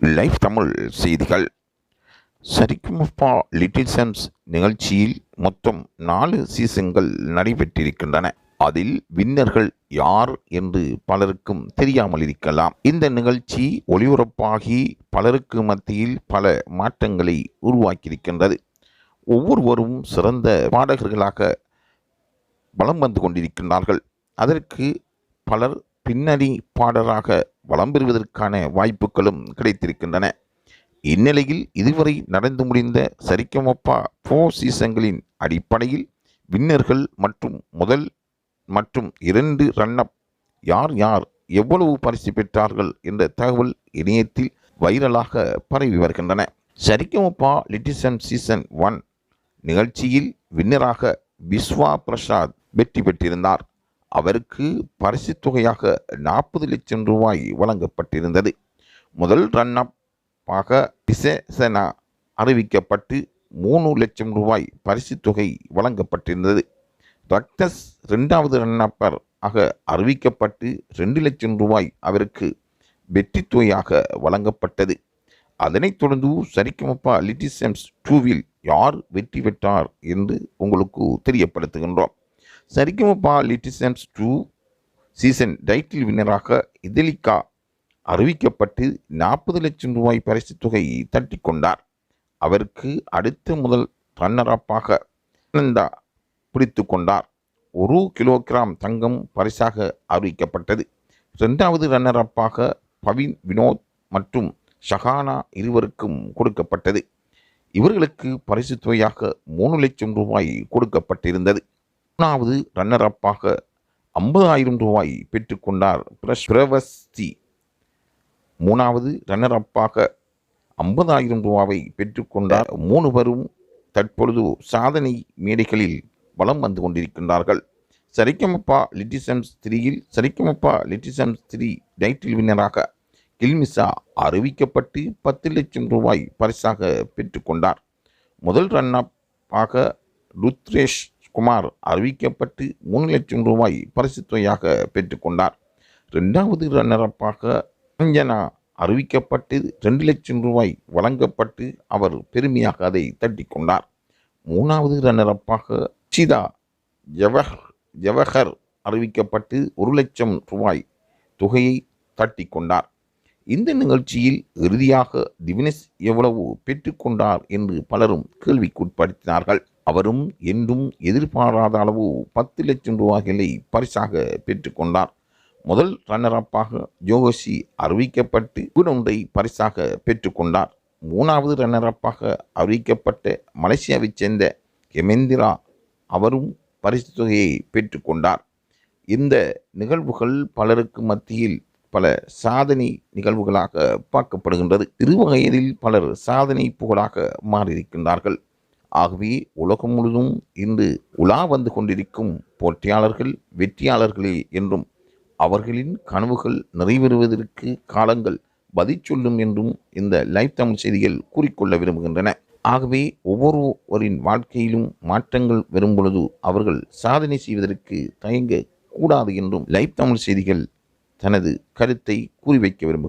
Live Tamil செய்திகள். சரிக்குமுப்பா little sums நிகழ்ச்சியில் மொத்தம் நாலு சீசன்கள் நடைபெற்றிருக்கின்றன. அதில் வின்னர்கள் யார் என்று பலருக்கும் தெரியாமல் இருக்கலாம். இந்த நிகழ்ச்சி ஒளிபரப்பாகி பலருக்கு மத்தியில் பல மாற்றங்களை உருவாக்கியிருக்கின்றது. ஒவ்வொருவரும் சிறந்த பாடகர்களாக வலம் வந்து கொண்டிருக்கின்றார்கள். அதற்கு பலர் பின்னணி பாடலாக வளம் பெறுவதற்கான வாய்ப்புகளும் கிடைத்திருக்கின்றன. இந்நிலையில் இதுவரை நடந்து முடிந்த சரிக்கமப்பா போ சீசன்களின் அடிப்படையில் வின்னர்கள் மற்றும் முதல் மற்றும் இரண்டு ரன்னப் யார் யார் எவ்வளவு பரிசு பெற்றார்கள் என்ற தகவல் இணையத்தில் வைரலாக பரவி வருகின்றன. சரிகமப்பா லிட்டிசன் சீசன் ஒன் நிகழ்ச்சியில் வின்னராக விஸ்வா பிரசாத் வெற்றி பெற்றிருந்தார். அவருக்கு பரிசுத் தொகையாக நாற்பது லட்சம் ரூபாய் வழங்கப்பட்டிருந்தது. முதல் ரன்னப் ஆக டிசேசனா அறிவிக்கப்பட்டு மூணு லட்சம் ரூபாய் பரிசுத் தொகை வழங்கப்பட்டிருந்தது. ரக்தஸ் ரெண்டாவது ரன்னப்பர் ஆக அறிவிக்கப்பட்டு ரெண்டு லட்சம் ரூபாய் அவருக்கு வெற்றி தொகையாக வழங்கப்பட்டது. அதனைத் தொடர்ந்து சரிக்கமப்பா லிட்டிசம்ஸ் டூவில் யார் வெற்றி பெற்றார் என்று உங்களுக்கு தெரியப்படுத்துகின்றோம். சரிகமபா லிட்டிசன்ஸ் டூ சீசன் டைட்டில் வின்னராக இதலிகா அறிவிக்கப்பட்டு நாற்பது லட்சம் ரூபாய் பரிசுத் தொகையை தட்டி கொண்டார். அவருக்கு அடுத்த முதல் ரன்னரப்பாக ஆனந்தா பிடித்து கொண்டார். ஒரு கிலோகிராம் தங்கம் பரிசாக அறிவிக்கப்பட்டது. இரண்டாவது ரன்னரப்பாக பவின் வினோத் மற்றும் ஷஹானா இருவருக்கும் கொடுக்கப்பட்டது. இவர்களுக்கு பரிசு தொகையாக மூணு லட்சம் ரூபாய் கொடுக்கப்பட்டிருந்தது. மூணாவது ரன்னரப்பாக ஐம்பதாயிரம் ரூபாய் பெற்றுக்கொண்டார் பிரஷ் பிரவஸ்தி மூணாவது ரன்னரப்பாக ஐம்பதாயிரம் ரூபாவை பெற்றுக்கொண்டார். மூணு பேரும் தற்பொழுது சாதனை மேடைகளில் வலம் வந்து கொண்டிருக்கின்றார்கள். சரிக்கமப்பா லிட்டிசன்ஸ் த்ரீயில் சரிக்கமப்பா லிட்டிசன்ஸ் த்ரீ டைட்டில் வின்னராக கில்மிசா அறிவிக்கப்பட்டு பத்து லட்சம் ரூபாய் பரிசாக பெற்றுக்கொண்டார். முதல் ரன்னப் ஆக ருத்ரேஷ் குமார் அறிவிக்கப்பட்டு மூணு லட்சம் ரூபாய் பரிசு தொகையாக பெற்றுக்கொண்டார். ரெண்டாவது ரன்னரப்பாக ரஞ்சனா அறிவிக்கப்பட்டு ரெண்டு லட்சம் ரூபாய் வழங்கப்பட்டு அவர் பெருமையாக அதை தட்டி கொண்டார் மூணாவது ரன்னரப்பாக சிதா ஜவஹ் ஜவஹர் அறிவிக்கப்பட்டு ஒரு லட்சம் ரூபாய் தொகையை தட்டி கொண்டார் இந்த நிகழ்ச்சியில் இறுதியாக திவினேஷ் எவ்வளவு பெற்றுக்கொண்டார் என்று பலரும் கேள்விக்குட்படுத்தினார்கள். அவரும் என்றும் எதிர்பாராத அளவு பத்து லட்சம் ரூபாய்களை பரிசாக பெற்றுக்கொண்டார். முதல் ரன்னரப்பாக ஜோகோஷி அறிவிக்கப்பட்டு குணொன்றை பரிசாக பெற்றுக்கொண்டார். மூணாவது ரன்னரப்பாக அறிவிக்கப்பட்ட மலேசியாவைச் சேர்ந்த ஹெமேந்திரா அவரும் பரிசு தொகையை பெற்றுக்கொண்டார். இந்த நிகழ்வுகள் பலருக்கு மத்தியில் பல சாதனை நிகழ்வுகளாக பார்க்கப்படுகின்றது. சிறுவயதில் பலர் சாதனை புகழாக மாறியிருக்கின்றார்கள். ஆகவே உலகம் முழுதும் இன்று உலா வந்து கொண்டிருக்கும் போட்டியாளர்கள் வெற்றியாளர்களே என்றும் அவர்களின் கனவுகள் நிறைவேறுவதற்கு காலங்கள் பதில் சொல்லும் என்றும் இந்த லைவ் தமிழ் செய்திகள் கூறிக்கொள்ள விரும்புகின்றன. ஆகவே ஒவ்வொருவரின் வாழ்க்கையிலும் மாற்றங்கள் வரும் பொழுது அவர்கள் சாதனை செய்வதற்கு தயங்க கூடாது என்றும் லைவ் தமிழ் செய்திகள் தனது கருத்தை கூறி வைக்க விரும்புகின்றன.